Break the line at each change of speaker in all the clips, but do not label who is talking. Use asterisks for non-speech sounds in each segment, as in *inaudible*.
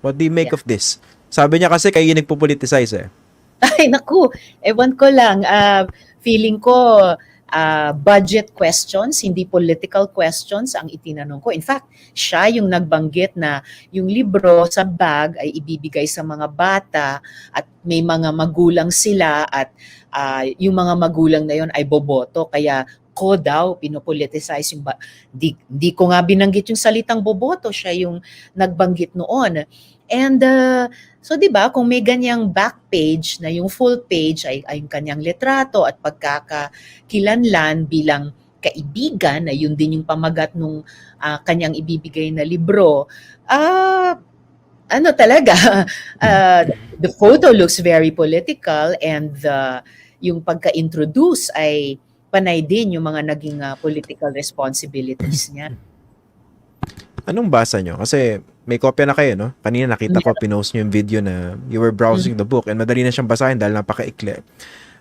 What do you make
Yeah.
of this? Sabi niya kasi kayo nagpo-politicize eh. *laughs*
Ay, naku, ewan ko lang. ah, feeling ko, ah, budget questions, hindi political questions ang itinanong ko. In fact, siya yung nagbanggit na yung libro sa bag ay ibibigay sa mga bata at may mga magulang sila at ah, yung mga magulang na yon ay boboto. Kaya ko daw, pinopoliticize yung... Ba- di, di ko nga binanggit yung salitang boboto. Siya yung nagbanggit noon. And uh, so 'di ba, kung may ganyang back page na yung full page ay, ay yung kanyang litrato at pagkakakilanlan bilang kaibigan na yun din yung pamagat nung ah, kanyang ibibigay na libro. Ah ano talaga, *laughs* ah, the photo looks very political and the yung pagka-introduce ay panay din yung mga naging ah, political responsibilities niya.
Anong basa nyo? Kasi may kopya na kayo, no? Kanina nakita ko, pinost nyo yung video na you were browsing the book and madali na siyang basahin dahil napaka-ikli.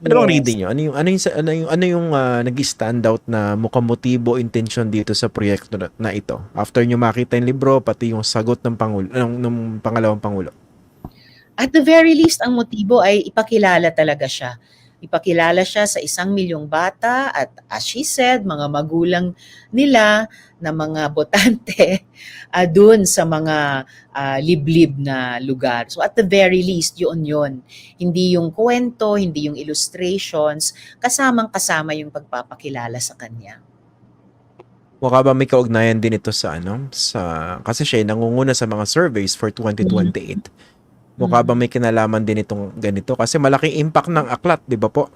Ano bang
Yes.
reading nyo? Ano yung, ano yung, ano yung, ano yung ah, nag-stand out na mukhang motibo, intention dito sa proyekto na, na ito? After nyo makita yung libro, pati yung sagot ng, pangulo, ng, ng pangalawang pangulo.
At the very least, ang motibo ay ipakilala talaga siya. Ipakilala siya sa isang milyong bata at as she said, mga magulang nila na mga *laughs* botante uh, dun sa mga ah, liblib na lugar. So at the very least, yun yun. Hindi yung kwento, hindi yung illustrations, kasamang-kasama yung pagpapakilala sa kanya.
Mukha ba may kaugnayan din ito sa ano? Sa, kasi siya nangunguna sa mga surveys for 2028. Mukha ba may kinalaman din itong ganito? Kasi malaking impact ng aklat, di ba po?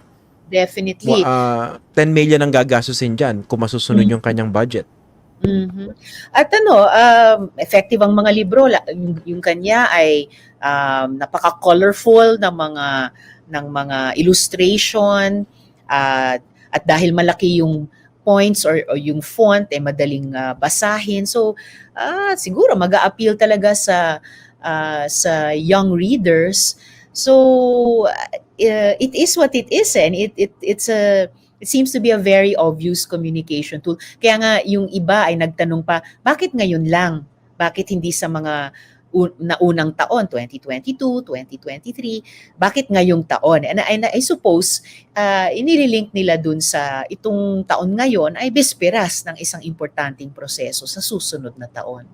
Definitely.
Wa- ah, 10 million ang gagastusin dyan kung masusunod
Mm.
yung kanyang budget.
Mhm. At ano, um, effective ang mga libro. Yung, yung kanya ay um, napaka-colorful ng mga ng mga illustration at at dahil malaki yung points or, or yung font eh madaling ah, basahin. So ah, siguro mag-a-appeal talaga sa ah, sa young readers. So uh, it is what it is and it it it's a it seems to be a very obvious communication tool. Kaya nga yung iba ay nagtanong pa, bakit ngayon lang? Bakit hindi sa mga un- naunang taon, 2022, 2023? Bakit ngayong taon? And, and I suppose, uh, inililink nila dun sa itong taon ngayon ay bisperas ng isang importanteng proseso sa susunod na taon.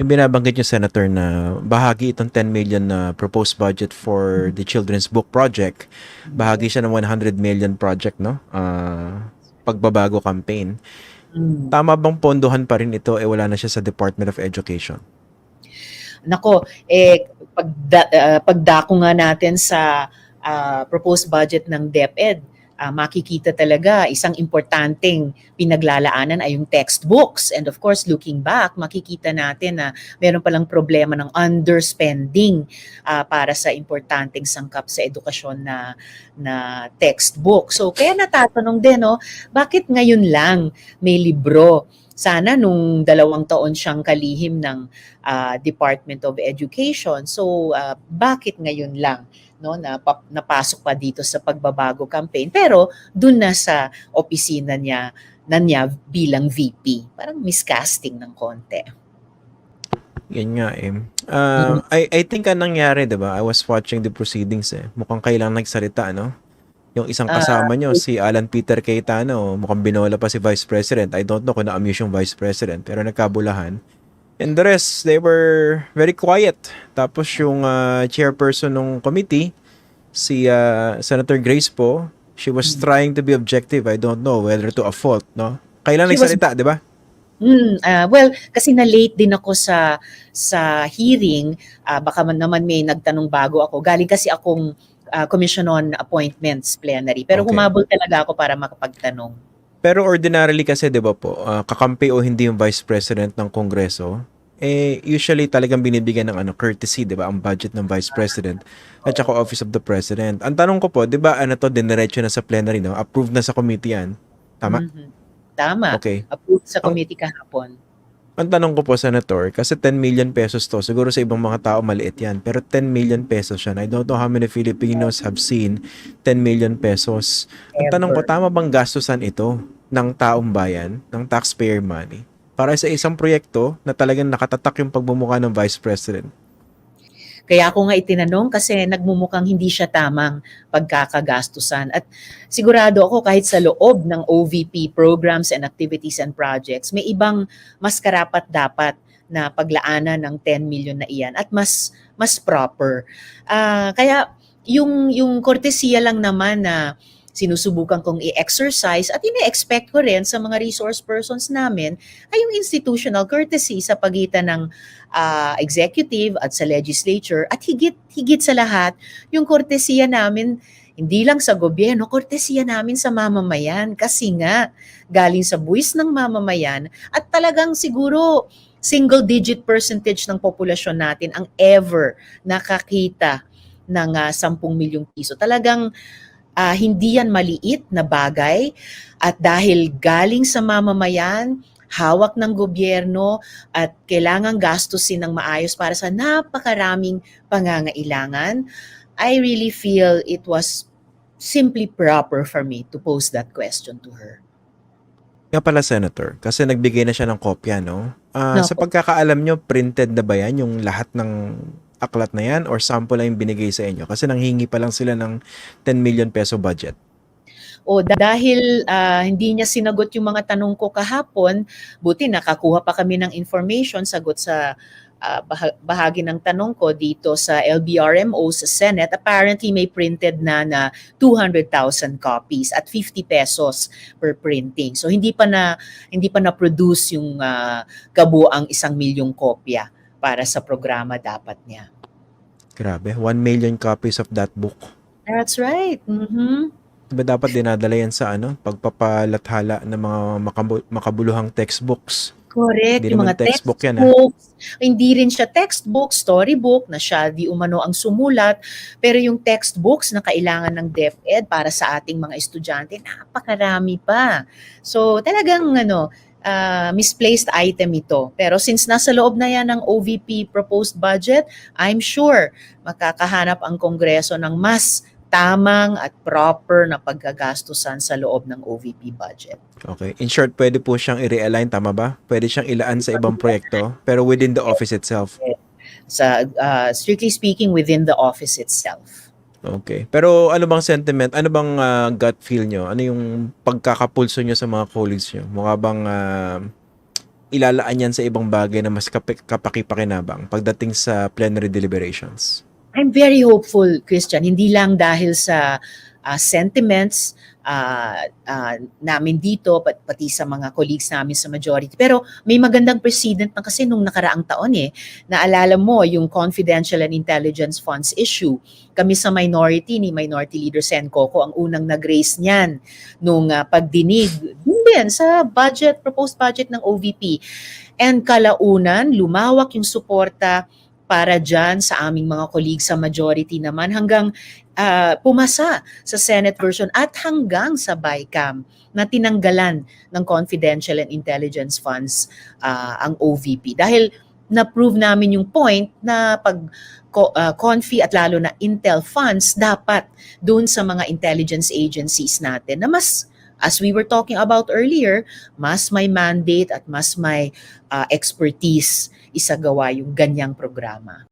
Yung binabanggit yung senator na bahagi itong 10 million na proposed budget for the Children's Book Project. Bahagi siya ng 100 million project, no? Ah, pagbabago campaign.
Mm.
Tama bang pondohan pa rin ito eh wala na siya sa Department of Education?
Nako, eh, pagda, uh, pagdako nga natin sa ah, proposed budget ng DepEd, ah, makikita talaga isang importanteng pinaglalaanan ay yung textbooks. And of course, looking back, makikita natin na meron palang problema ng underspending ah, para sa importanteng sangkap sa edukasyon na na textbook. So kaya natatanong din, no, bakit ngayon lang may libro? Sana nung dalawang taon siyang kalihim ng ah, Department of Education. So ah, bakit ngayon lang no na napasok pa dito sa pagbabago campaign pero dun na sa opisina niya na niya bilang VP. Parang miscasting ng konti.
Yan nga eh. Ah, I, I think ang nangyari, di ba? I was watching the proceedings eh. Mukhang kailang nagsalita, no? Yung isang
Ah,
kasama nyo, si Alan Peter Cayetano, mukhang binola pa si Vice President. I don't know kung na-amuse yung Vice President, pero nagkabulahan. And the rest, they were very quiet. Tapos yung ah, chairperson ng committee, si ah, Senator Grace po, she was trying to be objective. I don't know whether to a fault, no? Kailan
She was-
nagsalita, di ba?
Mm, ah, well, kasi na late din ako sa sa hearing, ah, baka man naman may nagtanong bago ako. Galing kasi akong ah, Commission on Appointments plenary. Pero
Okay.
humabol talaga ako para makapagtanong.
Pero ordinarily kasi 'di ba po, ah, kakampi o hindi yung Vice President ng Kongreso, eh usually talagang binibigyan ng ano courtesy 'di ba ang budget ng Vice President at saka Office of the President. Ang tanong ko po, 'di ba ano to diniretso na sa plenary no? Approved na sa committee yan. Tama?
Mhm. Tama.
Okay.
Approved sa
Oh.
committee kahapon.
Ang tanong ko po, Senator, kasi 10 million pesos to, siguro sa ibang mga tao maliit yan, pero 10 million pesos. And I don't know how many Filipinos have seen 10 million pesos. Ang tanong ko, tama bang gastusan ito ng taong bayan, ng taxpayer money? Para sa isang proyekto na talagang nakatatak yung pagbumuka ng Vice President.
Kaya ako nga itinanong kasi nagmumukhang hindi siya tamang pagkakagastusan. At sigurado ako kahit sa loob ng OVP programs and activities and projects, may ibang mas karapat dapat na paglaanan ng 10 million na iyan at mas mas proper. Ah, kaya yung yung kortesiya lang naman na sinusubukan kong i-exercise at ine-expect ko rin sa mga resource persons namin ay yung institutional courtesy sa pagitan ng ah, executive at sa legislature at higit higit sa lahat yung kortesiya namin hindi lang sa gobyerno, kortesiya namin sa mamamayan kasi nga galing sa buwis ng mamamayan at talagang siguro single digit percentage ng populasyon natin ang ever nakakita ng ah, 10 milyong piso. Talagang ah, hindi yan maliit na bagay at dahil galing sa mamamayan, hawak ng gobyerno at kailangang gastusin ng maayos para sa napakaraming pangangailangan, I really feel it was simply proper for me to pose that question to her.
Nga pala, Senator, kasi nagbigay na siya ng kopya, no? Ah,
Opo.
sa pagkakaalam nyo, printed na ba yan yung lahat ng aklat na yan or sample lang yung binigay sa inyo? Kasi nanghingi pa lang sila ng 10 million peso budget.
O dahil ah, hindi niya sinagot yung mga tanong ko kahapon, buti nakakuha pa kami ng information sagot sa baha- bahagi ng tanong ko dito sa LBRMO sa Senate. Apparently may printed na na 200,000 copies at 50 pesos per printing. So hindi pa na hindi pa na-produce yung ah, kabuang isang milyong kopya para sa programa dapat niya.
Grabe, 1 million copies of that book.
That's right. Mhm.
Diba dapat dinadala yan sa ano, pagpapalathala ng mga makabu- makabuluhang textbooks.
Correct.
Hindi
yung mga
textbook yan, ah.
textbooks. Hindi rin siya textbook, storybook na siya di umano ang sumulat. Pero yung textbooks na kailangan ng DepEd para sa ating mga estudyante, napakarami pa. So talagang ano, ah, misplaced item ito. Pero since nasa loob na yan ng OVP proposed budget, I'm sure makakahanap ang Kongreso ng mas tamang at proper na paggagastusan sa loob ng OVP budget.
Okay. In short, pwede po siyang i-realign, tama ba? Pwede siyang ilaan sa ibang proyekto, pero within the office itself.
Sa ah, strictly speaking within the office itself.
Okay. Pero ano bang sentiment? Ano bang ah, gut feel nyo? Ano yung pagkakapulso nyo sa mga colleagues nyo? Mukha bang ah, ilalaan yan sa ibang bagay na mas kapi- kapakipakinabang pagdating sa plenary deliberations?
I'm very hopeful, Christian, hindi lang dahil sa ah, sentiments ah, ah, namin dito, pat, pati sa mga colleagues namin sa majority. Pero may magandang precedent na kasi nung nakaraang taon eh, naalala mo yung confidential and intelligence funds issue. Kami sa minority ni Minority Leader Sen Coco ang unang nag-raise niyan nung ah, pagdinig din sa budget, proposed budget ng OVP. And kalaunan, lumawak yung suporta para dyan sa aming mga colleagues sa majority naman hanggang ah, pumasa sa Senate version at hanggang sa BICAM na tinanggalan ng confidential and intelligence funds ah, ang OVP. Dahil na-prove namin yung point na pag ah, confi at lalo na intel funds dapat doon sa mga intelligence agencies natin na mas as we were talking about earlier, mas may mandate at mas may ah, expertise isagawa yung ganyang programa.